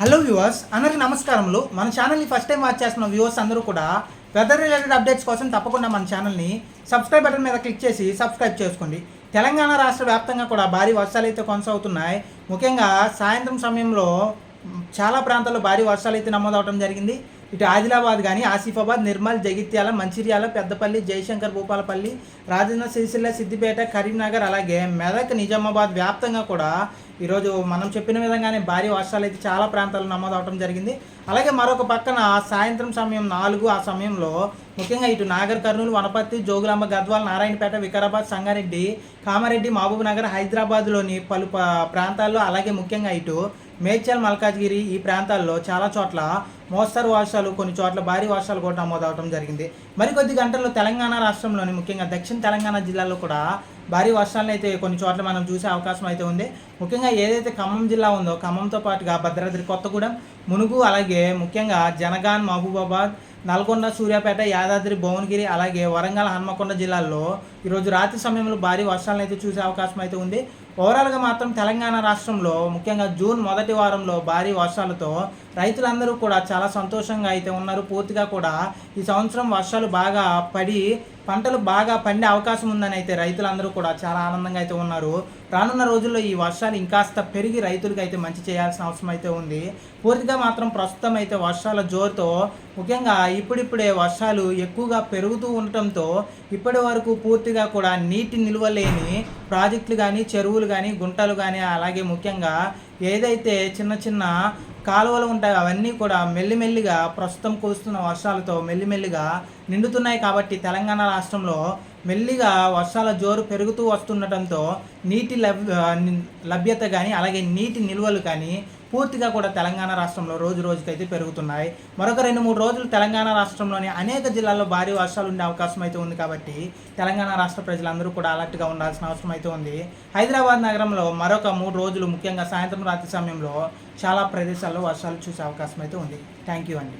Hello viewers అందరికి నమస్కారములు. మన ఛానల్ని ఫస్ట్ టైం వాచ్ చేస్తున్న వ్యూవర్స్ అందరూ కూడా వెదర్ రిలేటెడ్ అప్డేట్స్ కోసం తప్పకుండా మన ఛానల్ని సబ్స్క్రైబ్ బటన్ మీద క్లిక్ చేసి సబ్స్క్రైబ్ చేసుకోండి. తెలంగాణ రాష్ట్ర వ్యాప్తంగా కూడా భారీ వర్షాలు అయితే కొనసాగుతున్నాయి. ముఖ్యంగా సాయంత్రం సమయంలో చాలా ప్రాంతాల్లో భారీ వర్షాలు అయితే నమోదవడం జరిగింది. ఇటు ఆదిలాబాద్ కానీ ఆసిఫాబాద్ నిర్మల్ జగిత్యాల మంచిర్యాల పెద్దపల్లి జయశంకర్ భూపాలపల్లి రాజన్న సిరిసిల్ల సిద్దిపేట కరీంనగర్ అలాగే మెదక్ నిజామాబాద్ వ్యాప్తంగా కూడా ఈరోజు మనం చెప్పిన విధంగానే భారీ వర్షాలు అయితే చాలా ప్రాంతాల్లో నమోదవడం జరిగింది. అలాగే మరొక పక్కన సాయంత్రం సమయం నాలుగు ఆ సమయంలో ముఖ్యంగా ఇటు నాగర్ కర్నూలు వనపర్తి జోగులాంబ గద్వాల్ నారాయణపేట వికారాబాద్ సంగారెడ్డి కామారెడ్డి మహబూబ్ నగర్ హైదరాబాద్లోని పలు ప్రాంతాల్లో అలాగే ముఖ్యంగా ఇటు మేడ్చల్ మల్కాజ్గిరి ఈ ప్రాంతాల్లో చాలా చోట్ల మోస్తరు వర్షాలు కొన్ని చోట్ల భారీ వర్షాలు కూడా నమోదవడం జరిగింది. మరికొద్ది గంటల్లో తెలంగాణ రాష్ట్రంలోని ముఖ్యంగా దక్షిణ తెలంగాణ జిల్లాలో కూడా భారీ వర్షాలను అయితే కొన్ని చోట్ల మనం చూసే అవకాశం అయితే ఉంది. ముఖ్యంగా ఏదైతే ఖమ్మం జిల్లా ఉందో ఖమ్మంతో పాటుగా భద్రాద్రి కొత్తగూడెం మునుగు అలాగే ముఖ్యంగా జనగాన్ మహబూబాబాద్ నల్గొండ సూర్యాపేట యాదాద్రి భువనగిరి అలాగే వరంగల్ హన్మకొండ జిల్లాల్లో ఈరోజు రాత్రి సమయంలో భారీ వర్షాలను అయితే చూసే అవకాశం అయితే ఉంది. ఓవరాల్గా మాత్రం తెలంగాణ రాష్ట్రంలో ముఖ్యంగా జూన్ మొదటి వారంలో భారీ వర్షాలతో రైతులందరూ కూడా చాలా సంతోషంగా అయితే ఉన్నారు. పూర్తిగా కూడా ఈ సంవత్సరం వర్షాలు బాగా పడి పంటలు బాగా పండే అవకాశం ఉందని అయితే రైతులందరూ కూడా చాలా ఆనందంగా అయితే ఉన్నారు. రానున్న రోజుల్లో ఈ వర్షాలు ఇంకాస్త పెరిగి రైతులకు అయితే మంచి చేయాల్సిన అవసరం అయితే ఉంది. పూర్తిగా మాత్రం ప్రస్తుతం అయితే వర్షాల జోరుతో ముఖ్యంగా ఇప్పుడిప్పుడే వర్షాలు ఎక్కువగా పెరుగుతూ ఉండటంతో ఇప్పటి వరకు పూర్తిగా కూడా నీటి నిల్వ లేని ప్రాజెక్టులు కానీ చెరువులు కానీ గుంటలు కానీ అలాగే ముఖ్యంగా ఏదైతే చిన్న చిన్న కాలువలు ఉంటాయి అవన్నీ కూడా మెల్లిమెల్లిగా ప్రస్తుతం కురుస్తున్న వర్షాలతో మెల్లిమెల్లిగా నిండుతున్నాయి కాబట్టి తెలంగాణ రాష్ట్రంలో మెల్లిగా వర్షాల జోరు పెరుగుతూ వస్తుండటంతో నీటి లభ్యత కానీ అలాగే నీటి నిల్వలు కానీ పూర్తిగా కూడా తెలంగాణ రాష్ట్రంలో రోజు రోజుకైతే పెరుగుతున్నాయి. మరొక రెండు మూడు రోజులు తెలంగాణ రాష్ట్రంలోని అనేక జిల్లాల్లో భారీ వర్షాలు ఉండే అవకాశం అయితే ఉంది కాబట్టి తెలంగాణ రాష్ట్ర ప్రజలందరూ కూడా అలర్ట్గా ఉండాల్సిన అవసరం అయితే ఉంది. హైదరాబాద్ నగరంలో మరొక మూడు రోజులు ముఖ్యంగా సాయంత్రం రాత్రి సమయంలో చాలా ప్రదేశాల్లో వర్షాలు చూసే అవకాశం అయితే ఉంది. థ్యాంక్ యూ అండి.